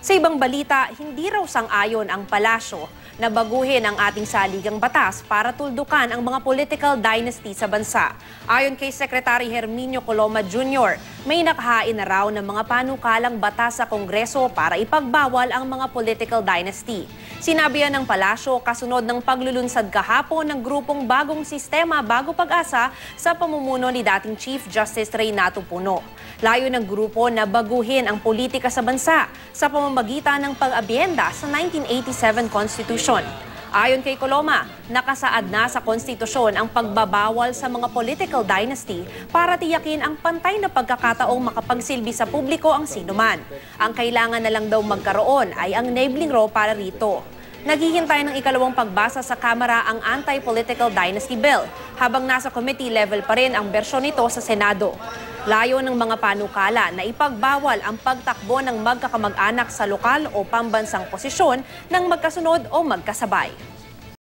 Sa ibang balita, hindi raw sang-ayon ang palasyo na baguhin ang ating saligang batas para tuldukan ang mga political dynasty sa bansa. Ayon kay Secretary Herminio Coloma Jr., may nakahain na raw ng mga panukalang batas sa Kongreso para ipagbawal ang mga political dynasty. Sinabi yan ng palasyo kasunod ng paglulunsad kahapon ng grupong Bagong Sistema Bago Pag-asa sa pamumuno ni dating Chief Justice Reynato Puno. Layo ng grupo na baguhin ang politika sa bansa sa pamamagitan ng pag-abyenda sa 1987 Constitution. Ayon kay Coloma, nakasaad na sa konstitusyon ang pagbabawal sa mga political dynasty para tiyakin ang pantay na pagkakataong makapagsilbi sa publiko ang sinuman. Ang kailangan na lang daw magkaroon ay ang enabling law para rito. Naghihintay ng ikalawang pagbasa sa Kamara ang Anti-Political Dynasty Bill habang nasa committee level pa rin ang bersyon nito sa Senado. Layo ng mga panukala na ipagbawal ang pagtakbo ng magkakamag-anak sa lokal o pambansang posisyon ng magkasunod o magkasabay.